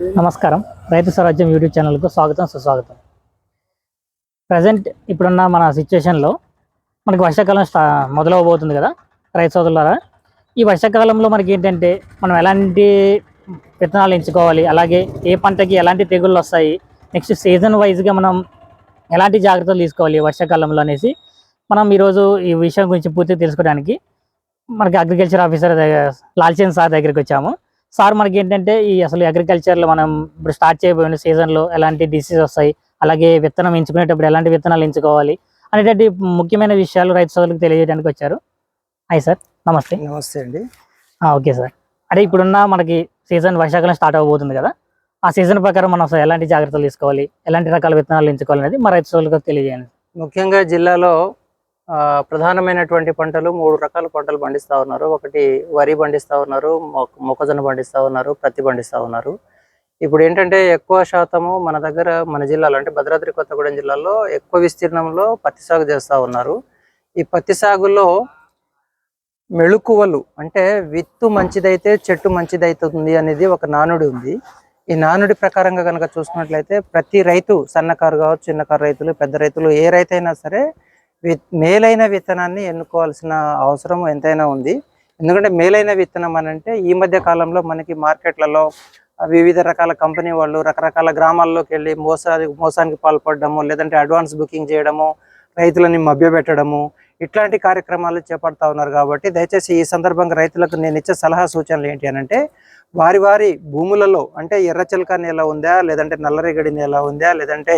నమస్కారం. రైతు స్వరాజ్యం యూట్యూబ్ ఛానల్కు స్వాగతం సుస్వాగతం. ప్రజెంట్ ఇప్పుడున్న మన సిచ్యువేషన్లో మనకి వర్షాకాలం స్టా మొదలవబోతుంది కదా రైతు సోదరులారా. ఈ వర్షాకాలంలో మనకి ఏంటంటే మనం ఎలాంటి విత్తనాలు ఎంచుకోవాలి అలాగే ఏ పంటకి ఎలాంటి తెగుళ్ళు వస్తాయి నెక్స్ట్ సీజన్ వైజ్గా మనం ఎలాంటి జాగ్రత్తలు తీసుకోవాలి వర్షాకాలంలో అనేసి మనం ఈరోజు ఈ విషయం గురించి పూర్తిగా తెలుసుకోవడానికి మనకి అగ్రికల్చర్ ఆఫీసర్ దగ్గర లాల్చంద్ సార్ దగ్గరికి వచ్చాము. సార్ మనకి ఏంటంటే ఈ అసలు అగ్రికల్చర్లో మనం ఇప్పుడు స్టార్ట్ చేయబోయిన సీజన్లో ఎలాంటి డిసీజ్ వస్తాయి అలాగే విత్తనం ఎంచుకునేటప్పుడు ఎలాంటి విత్తనాలు ఎంచుకోవాలి అనేటువంటి ముఖ్యమైన విషయాలు రైతు సోదరులకు తెలియజేయడానికి వచ్చారు. హాయ్ సార్ నమస్తే. నమస్తే అండి. ఓకే సార్ అంటే ఇప్పుడున్న మనకి సీజన్ వర్షాకాలం స్టార్ట్ అవబోతుంది కదా ఆ సీజన్ ప్రకారం మనం అసలు ఎలాంటి జాగ్రత్తలు తీసుకోవాలి ఎలాంటి రకాల విత్తనాలు ఎంచుకోవాలి అనేది మా రైతు సోదరులకు తెలియజేయండి. ముఖ్యంగా జిల్లాలో ప్రధానమైనటువంటి పంటలు మూడు రకాల పంటలు పండిస్తా ఉన్నారు. ఒకటి వరి పండిస్తా ఉన్నారు మొక్క- మొక్కజొన్న పండిస్తా ఉన్నారు పత్తి పండిస్తా ఉన్నారు. ఇప్పుడు ఏంటంటే ఎక్కువ శాతము మన దగ్గర మన జిల్లాలో అంటే భద్రాద్రి కొత్తగూడెం జిల్లాలో ఎక్కువ విస్తీర్ణంలో పత్తి సాగు చేస్తూ ఉన్నారు. ఈ పత్తి సాగులో మెళుకువలు అంటే విత్తు మంచిదైతే చెట్టు మంచిదైతుంది అనేది ఒక నానుడి ఉంది. ఈ నానుడి ప్రకారంగా కనుక చూసుకున్నట్లయితే ప్రతి రైతు సన్నకారు కావచ్చు చిన్నకారు రైతులు పెద్ద రైతులు ఏ రైతు అయినా సరే మేలైన విత్తనాన్ని ఎన్నుకోవాల్సిన అవసరం ఎంతైనా ఉంది. ఎందుకంటే మేలైన విత్తనం అని అంటే ఈ మధ్య కాలంలో మనకి మార్కెట్లలో వివిధ రకాల కంపెనీ వాళ్ళు రకరకాల గ్రామాల్లోకి వెళ్ళి మోసానికి మోసానికి పాల్పడడము లేదంటే అడ్వాన్స్ బుకింగ్ చేయడము రైతులని మభ్యపెట్టడము ఇట్లాంటి కార్యక్రమాలు చేపడతా ఉన్నారు కాబట్టి దయచేసి ఈ సందర్భంగా రైతులకు నేను ఇచ్చే సలహా సూచనలు ఏంటి అని అంటే వారి వారి భూములలో అంటే ఎర్రచిలక నేల ఉందా లేదంటే నల్లరేగడి నేల ఉందా లేదంటే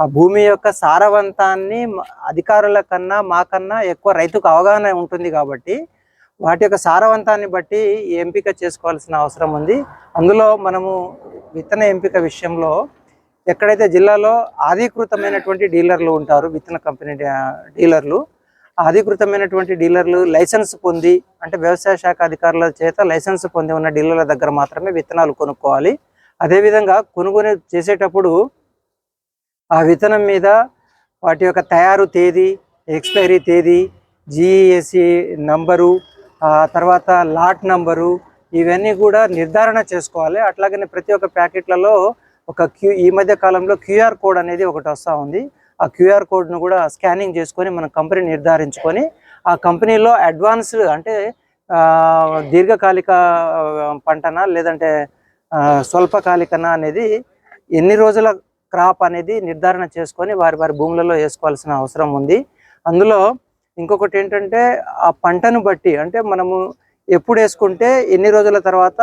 ఆ భూమి యొక్క సారవంతాన్ని అధికారుల కన్నా మాకన్నా ఎక్కువ రైతుకు అవగాహన ఉంటుంది కాబట్టి వాటి యొక్క సారవంతాన్ని బట్టి ఎంపిక చేసుకోవాల్సిన అవసరం ఉంది. అందులో మనము విత్తన ఎంపిక విషయంలో ఎక్కడైతే జిల్లాలో ఆధీకృతమైనటువంటి డీలర్లు ఉంటారు విత్తన కంపెనీ డీలర్లు అధికృతమైనటువంటి అధీకృతమైనటువంటి డీలర్లు లైసెన్స్ పొంది అంటే వ్యవసాయ శాఖ అధికారుల చేత లైసెన్స్ పొంది ఉన్న డీలర్ల దగ్గర మాత్రమే విత్తనాలు కొనుక్కోవాలి. అదేవిధంగా కొనుగోలు చేసేటప్పుడు ఆ విత్తనం మీద వాటి యొక్క తయారు తేదీ ఎక్స్పైరీ తేదీ జిఈఎస్సి నంబరు ఆ తర్వాత లాట్ నంబరు ఇవన్నీ కూడా నిర్ధారణ చేసుకోవాలి. అట్లాగనే ప్రతి ఒక్క ప్యాకెట్లలో ఒక క్యూ ఈ మధ్య కాలంలో క్యూఆర్ కోడ్ అనేది ఒకటి వస్తూ ఉంది. ఆ క్యూఆర్ కోడ్ను కూడా స్కానింగ్ చేసుకొని మన కంపెనీ నిర్ధారించుకొని ఆ కంపెనీలో అడ్వాన్స్ అంటే దీర్ఘకాలిక పంటనా లేదంటే స్వల్పకాలికనా అనేది ఎన్ని రోజుల క్రాప్ అనేది నిర్ధారణ చేసుకొని వారి వారి భూములలో వేసుకోవాల్సిన అవసరం ఉంది. అందులో ఇంకొకటి ఏంటంటే ఆ పంటను బట్టి అంటే మనము ఎప్పుడు వేసుకుంటే ఎన్ని రోజుల తర్వాత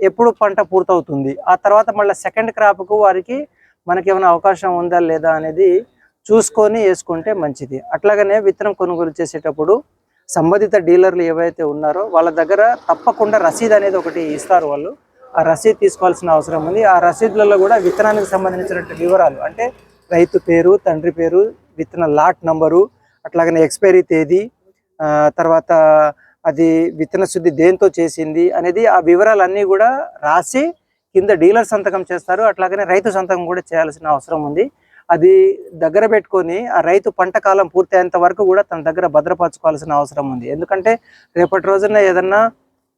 ఎప్పుడు పంట పూర్తవుతుంది ఆ తర్వాత మళ్ళీ సెకండ్ క్రాప్కు వారికి మనకి ఏమైనా అవకాశం ఉందా లేదా అనేది చూసుకొని వేసుకుంటే మంచిది. అట్లాగనే విత్తనం కొనుగోలు చేసేటప్పుడు సంబంధిత డీలర్లు ఏవైతే ఉన్నారో వాళ్ళ దగ్గర తప్పకుండా రసీదు అనేది ఒకటి ఇస్తారు వాళ్ళు. ఆ రసీదు తీసుకోవాల్సిన అవసరం ఉంది. ఆ రసీదులలో కూడా విత్తనానికి సంబంధించినటువంటి వివరాలు అంటే రైతు పేరు తండ్రి పేరు విత్తన లాట్ నంబరు అట్లాగనే ఎక్స్పైరీ తేదీ తర్వాత అది విత్తన శుద్ధి దేంతో చేసింది అనేది ఆ వివరాలన్నీ కూడా రాసి కింద డీలర్ సంతకం చేస్తారు. అట్లాగనే రైతు సంతకం కూడా చేయాల్సిన అవసరం ఉంది. అది దగ్గర పెట్టుకొని ఆ రైతు పంట కాలం పూర్తయ్యేంత వరకు కూడా తన దగ్గర భద్రపరచుకోవాల్సిన అవసరం ఉంది. ఎందుకంటే రేపటి రోజున ఏదన్నా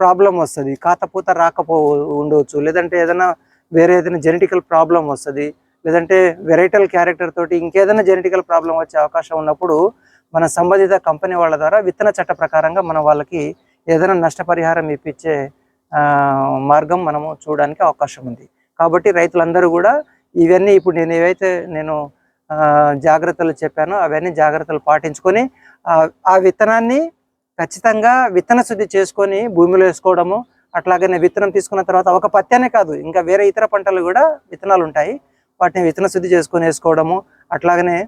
ప్రాబ్లం వస్తుంది. కాతపూత రాకపో ఉండవచ్చు లేదంటే ఏదైనా వేరే ఏదైనా జెనెటికల్ ప్రాబ్లం వస్తుంది. లేదంటే వెరైటల్ క్యారెక్టర్ తోటి ఇంకేదైనా జెనెటికల్ ప్రాబ్లం వచ్చే అవకాశం ఉన్నప్పుడు మన సంబంధిత కంపెనీ వాళ్ళ ద్వారా విత్తన చట్ట ప్రకారంగా మనం వాళ్ళకి ఏదైనా నష్టపరిహారం ఇప్పించే మార్గం మనము చూడడానికి అవకాశం ఉంది. కాబట్టి రైతులందరూ కూడా ఇవన్నీ ఇప్పుడు నేను ఏవైతే నేను జాగ్రత్తలు చెప్పానో అవన్నీ జాగ్రత్తలు పాటించుకొని ఆ విత్తనాన్ని ఖచ్చితంగా విత్తన శుద్ధి చేసుకొని భూమిలో వేసుకోవడము అట్లాగనే విత్తనం తీసుకున్న తర్వాత ఒక పత్తి కాదు ఇంకా వేరే ఇతర పంటలు కూడా విత్తనాలు ఉంటాయి. వాటిని విత్తన శుద్ధి చేసుకొని వేసుకోవడము అట్లాగనే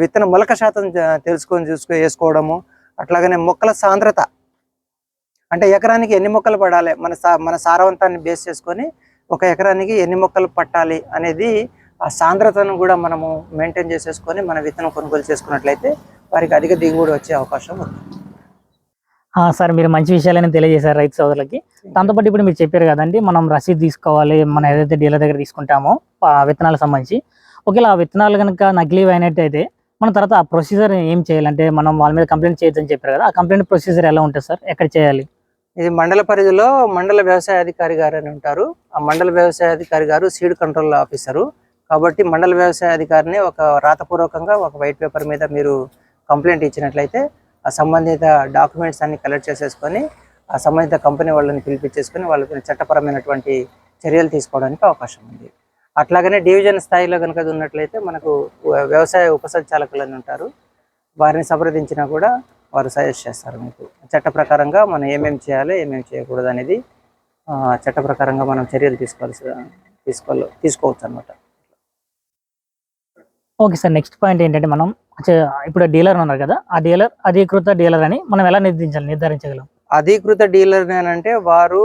విత్తన మొలక శాతం తెలుసుకొని చూసుకో వేసుకోవడము అట్లాగనే మొక్కల సాంద్రత. అంటే ఎకరానికి ఎన్ని మొక్కలు పడాలి? మన సా మన సారవంతాన్ని బేస్ చేసుకొని ఒక ఎకరానికి ఎన్ని మొక్కలు పట్టాలి అనేది ఆ సాంద్రతను కూడా మనము మెయింటైన్ చేసేసుకొని మన విత్తనం కొనుగోలు చేసుకున్నట్లయితే వారికి అధిక దిగుబడి వచ్చే అవకాశం ఉంది. సార్ మీరు మంచి విషయాలని తెలియజేశారు రైతు సోదరులకి. దాంతోపాటు ఇప్పుడు మీరు చెప్పారు కదండి మనం రసీదు తీసుకోవాలి మనం ఏదైతే డీలర్ దగ్గర తీసుకుంటామో ఆ విత్తనాలకు సంబంధించి. ఒకవేళ ఆ విత్తనాలు కనుక నకిలీ అయినట్టయితే మన తర్వాత ఆ ప్రొసీజర్ ఏం చేయాలంటే మనం వాళ్ళ మీద కంప్లైంట్ చేయొద్దని చెప్పారు కదా ఆ కంప్లైంట్ ప్రొసీజర్ ఎలా ఉంటుంది సార్? ఎక్కడ చేయాలి? ఇది మండల పరిధిలో మండల వ్యవసాయ అధికారి గారు అని ఉంటారు. ఆ మండల వ్యవసాయ అధికారి గారు సీడ్ కంట్రోల్ ఆఫీసరు. కాబట్టి మండల వ్యవసాయ అధికారిని ఒక రాతపూర్వకంగా ఒక వైట్ పేపర్ మీద మీరు కంప్లైంట్ ఇచ్చినట్లయితే సంబంధిత డాక్యుమెంట్స్ అన్ని కలెక్ట్ చేసేసుకొని ఆ సంబంధిత కంపెనీ వాళ్ళని పిలిపించేసుకొని వాళ్ళకి చట్టపరమైనటువంటి చర్యలు తీసుకోవడానికి అవకాశం ఉంది. అట్లాగనే డివిజన్ స్థాయిలో కనుక అది ఉన్నట్లయితే మనకు వ్యవసాయ ఉపసంచాలకులని ఉంటారు. వారిని సంప్రదించినా కూడా వారు సజెస్ట్ చేస్తారు మీకు. చట్ట ప్రకారంగా మనం ఏమేమి చేయాలి ఏమేమి చేయకూడదు అనేది చట్ట ప్రకారంగా మనం చర్యలు తీసుకోవాల్సి తీసుకోవాలి తీసుకోవచ్చు అనమాట ఓకే సార్ నెక్స్ట్ పాయింట్ ఏంటంటే మనం ఇప్పుడు డీలర్ ఉన్నారు కదా ఆ డీలర్ అధికృత డీలర్ అని మనం ఎలా నిర్ధారించాలి నిర్ధారించగలం? అధీకృత డీలర్ అంటే వారు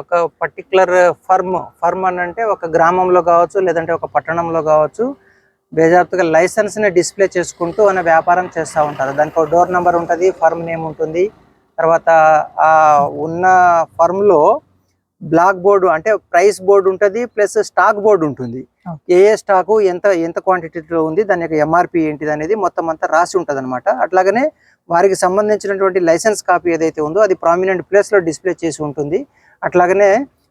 ఒక పర్టికులర్ ఫర్మ్ ఫర్మ్ అని అంటే ఒక గ్రామంలో కావచ్చు లేదంటే ఒక పట్టణంలో కావచ్చు బేజాబ్తుగా లైసెన్స్ని డిస్ప్లే చేసుకుంటూ అనే వ్యాపారం చేస్తూ ఉంటారు. దానికి ఒక డోర్ నెంబర్ ఉంటుంది ఫర్మ్ నేమ్ ఉంటుంది. తర్వాత ఆ ఉన్న ఫర్మ్లో బ్లాక్ బోర్డు అంటే ప్రైస్ బోర్డు ఉంటుంది ప్లస్ స్టాక్ బోర్డు ఉంటుంది. ఏ ఏ స్టాకు ఎంత ఎంత క్వాంటిటీలో ఉంది దాని యొక్క ఎంఆర్పి ఏంటిది అనేది మొత్తం అంతా రాసి ఉంటుంది అనమాట అట్లాగనే వారికి సంబంధించినటువంటి లైసెన్స్ కాపీ ఏదైతే ఉందో అది ప్రామినెంట్ ప్లేస్లో డిస్ప్లే చేసి ఉంటుంది. అట్లాగనే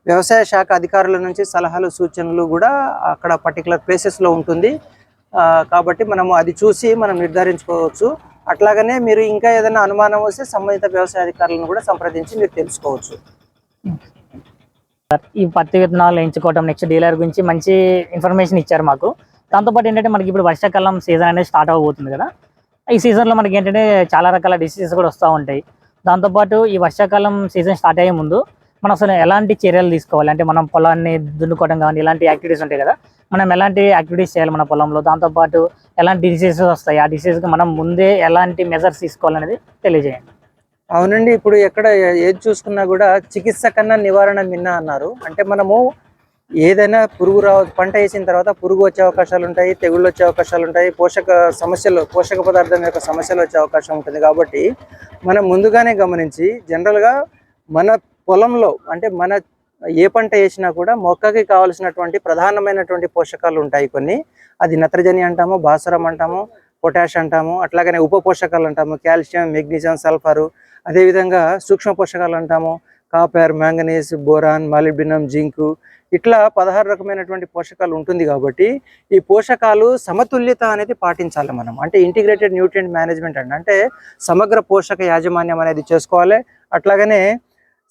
వ్యవసాయ శాఖ అధికారుల నుంచి సలహాలు సూచనలు కూడా అక్కడ పర్టికులర్ ప్లేసెస్లో ఉంటుంది. కాబట్టి మనము అది చూసి మనం నిర్ధారించుకోవచ్చు. అట్లాగనే మీరు ఇంకా ఏదైనా అనుమానం వస్తే సంబంధిత వ్యవసాయ అధికారులను కూడా సంప్రదించి మీరు తెలుసుకోవచ్చు. ఈ పత్తి విత్తనాలు ఎంచుకోవటం నెక్స్ట్ డీలర్ గురించి మంచి ఇన్ఫర్మేషన్ ఇచ్చారు మాకు. దాంతోపాటు ఏంటంటే మనకి ఇప్పుడు వర్షాకాలం సీజన్ అనేది స్టార్ట్ అవబోతుంది కదా. ఈ సీజన్లో మనకి ఏంటంటే చాలా రకాల డిసీజెస్ కూడా వస్తూ ఉంటాయి. దాంతోపాటు ఈ వర్షాకాలం సీజన్ స్టార్ట్ అయ్యే ముందు మనం అసలు ఎలాంటి చర్యలు తీసుకోవాలి? అంటే మనం పొలాన్ని దున్నుకోవడం కానీ ఇలాంటి యాక్టివిటీస్ ఉంటాయి కదా. మనం ఎలాంటి యాక్టివిటీస్ చేయాలి మన పొలంలో? దాంతోపాటు ఎలాంటి డిసీజెస్ వస్తాయి? ఆ డిసీజ్కి మనం ముందే ఎలాంటి మెజర్స్ తీసుకోవాలనేది తెలియజేయండి. అవునండి ఇప్పుడు ఎక్కడ ఏది చూసుకున్నా కూడా చికిత్స కన్నా నివారణ మిన్న అన్నారు. అంటే మనము ఏదైనా పురుగు రావ పంట వేసిన తర్వాత పురుగు వచ్చే అవకాశాలు ఉంటాయి తెగుళ్ళు వచ్చే అవకాశాలు ఉంటాయి పోషక సమస్యలు పోషక పదార్థం యొక్క సమస్యలు వచ్చే అవకాశం ఉంటుంది కాబట్టి మనం ముందుగానే గమనించి జనరల్గా మన పొలంలో అంటే మన ఏ పంట వేసినా కూడా మొక్కకి కావాల్సినటువంటి ప్రధానమైనటువంటి పోషకాలు ఉంటాయి కొన్ని. అది నత్రజని అంటాము భాస్వరం అంటాము పొటాష్ అంటాము అట్లాగనే ఉప పోషకాలు అంటాము కాల్షియం మెగ్నీషియం సల్ఫరు అదేవిధంగా సూక్ష్మ పోషకాలు అంటాము copper manganese boron molybdenum zinc ఇట్లా పదహారు రకమైనటువంటి పోషకాలు ఉంటుంది కాబట్టి ఈ పోషకాలు సమతుల్యత అనేది పాటించాలి మనం. అంటే ఇంటిగ్రేటెడ్ న్యూట్రియంట్ మేనేజ్మెంట్ అండి. అంటే సమగ్ర పోషక యాజమాన్యం అనేది చేసుకోవాలి అట్లాగనే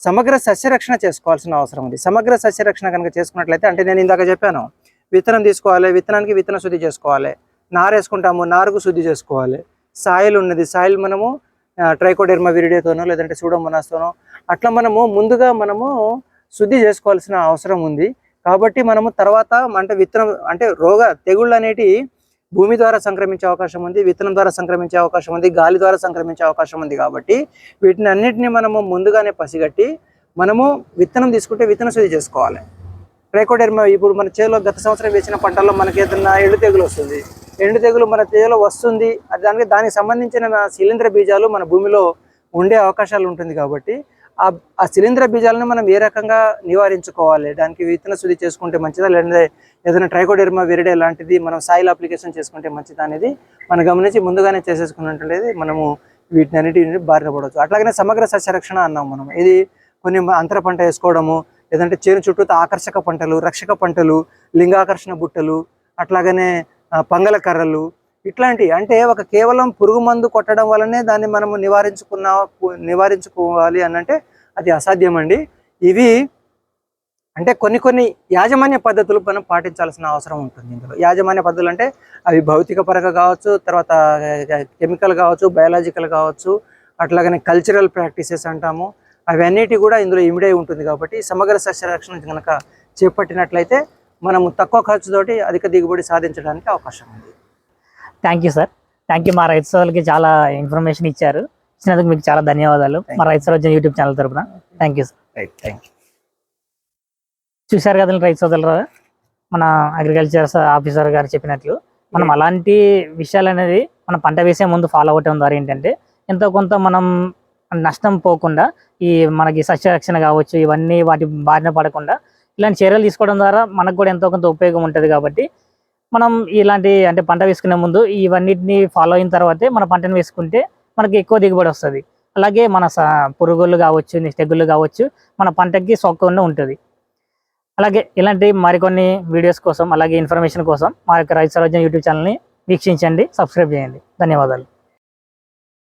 సమగ్ర సస్యరక్షణ చేసుకోవాల్సిన అవసరం ఉంది. సమగ్ర సస్యరక్షణ కనుక చేసుకున్నట్లయితే అంటే నేను ఇందాక చెప్పాను విత్తనం తీసుకోవాలి విత్తనానికి విత్తన శుద్ధి చేసుకోవాలి నారు వేసుకుంటాము నారుకు శుద్ధి చేసుకోవాలి. సాయిల్ ఉన్నది సాయిల్ మనము ట్రైకోడెర్మా విరిడేతోనో లేదంటే సూడోమోనాస్తోనో అట్లా మనము ముందుగా మనము శుద్ధి చేసుకోవాల్సిన అవసరం ఉంది. కాబట్టి మనము తర్వాత అంటే విత్తనం అంటే రోగ తెగుళ్ళు అనేటి భూమి ద్వారా సంక్రమించే అవకాశం ఉంది విత్తనం ద్వారా సంక్రమించే అవకాశం ఉంది గాలి ద్వారా సంక్రమించే అవకాశం ఉంది కాబట్టి వీటిని అన్నిటిని మనము ముందుగానే పసిగట్టి మనము విత్తనం తీసుకుంటే విత్తన శుద్ధి చేసుకోవాలి. ట్రైకోడెర్మా ఇప్పుడు మన చేలో గత సంవత్సరం వేసిన పంటల్లో మనకి ఏదైనా ఎండు తెగులు వస్తుంది. ఎండు తెగులు మన తేజలో వస్తుంది. దానికి దానికి సంబంధించిన శిలీంద్ర బీజాలు మన భూమిలో ఉండే అవకాశాలు ఉంటుంది కాబట్టి ఆ ఆ శిలీంద్ర బీజాలను మనం ఏ రకంగా నివారించుకోవాలి? దానికి విత్తన శుద్ధి చేసుకుంటే మంచిదా? లేదంటే ఏదైనా ట్రైకోడెర్మా విరిడే లాంటిది మనం సాయిల్ అప్లికేషన్ చేసుకుంటే మంచిదా అనేది మనం గమనించి ముందుగానే చేసేసుకున్నట్లయితే మనము వీటిని అన్నిటిని బారిన పడవచ్చు. అట్లాగనే సమగ్ర సస్యరక్షణ అన్నాం మనం. ఇది కొన్ని అంతర పంట వేసుకోవడము లేదంటే చేను చుట్టూ ఆకర్షక పంటలు రక్షక పంటలు లింగాకర్షణ బుట్టలు అట్లాగనే పంగల కర్రలు ఇట్లాంటివి అంటే ఒక కేవలం పురుగు మందు కొట్టడం వల్లనే దాన్ని మనము నివారించుకున్నా నివారించుకోవాలి అని అంటే అది అసాధ్యం అండి ఇవి అంటే కొన్ని కొన్ని యాజమాన్య పద్ధతులు మనం పాటించాల్సిన అవసరం ఉంటుంది ఇందులో. యాజమాన్య పద్ధతులు అంటే అవి భౌతిక పరంగా కావచ్చు తర్వాత కెమికల్ కావచ్చు బయాలజికల్ కావచ్చు అట్లాగనే కల్చరల్ ప్రాక్టీసెస్ అంటాము. అవన్నిటి కూడా ఇందులో ఇమిడే ఉంటుంది కాబట్టి సమగ్ర సస్యరక్షణ కనుక చేపట్టినట్లయితే మనము తక్కువ ఖర్చుతోటి అధిక దిగుబడి సాధించడానికి అవకాశం ఉంది. Thank you sir thank you మా రైతు సోదరులకి చాలా ఇన్ఫర్మేషన్ ఇచ్చారు. ఇచ్చినందుకు మీకు చాలా ధన్యవాదాలు. మా రైతు సోదరు యూట్యూబ్ ఛానల్ తరపున. Thank you sir right thank you చూశారు కదండి రైతు సోదరులు మన అగ్రికల్చర్ ఆఫీసర్ గారు చెప్పినట్లు మనం అలాంటి విషయాలు అనేది మనం పంట వేసే ముందు ఫాలో అవటం ద్వారా ఏంటంటే ఎంతో కొంత మనం నష్టం పోకుండా ఈ మనకి సస్యరక్షణ కావచ్చు ఇవన్నీ వాటి బారిన పడకుండా ఇలాంటి చర్యలు తీసుకోవడం ద్వారా మనకు కూడా ఎంతో కొంత ఉపయోగం ఉంటుంది కాబట్టి మనం ఇలాంటి అంటే పంట వేసుకునే ముందు ఇవన్నిటిని ఫాలో అయిన తర్వాతే మన పంటను వేసుకుంటే మనకి ఎక్కువ దిగుబడి వస్తుంది. అలాగే మన పురుగులు కావచ్చు తెగుళ్ళు కావచ్చు మన పంటకి సోకకుండా ఉంటుంది. అలాగే ఇలాంటి మరికొన్ని వీడియోస్ కోసం అలాగే ఇన్ఫర్మేషన్ కోసం మా యొక్క రైతు సరోజన యూట్యూబ్ ఛానల్ని వీక్షించండి సబ్స్క్రైబ్ చేయండి. ధన్యవాదాలు.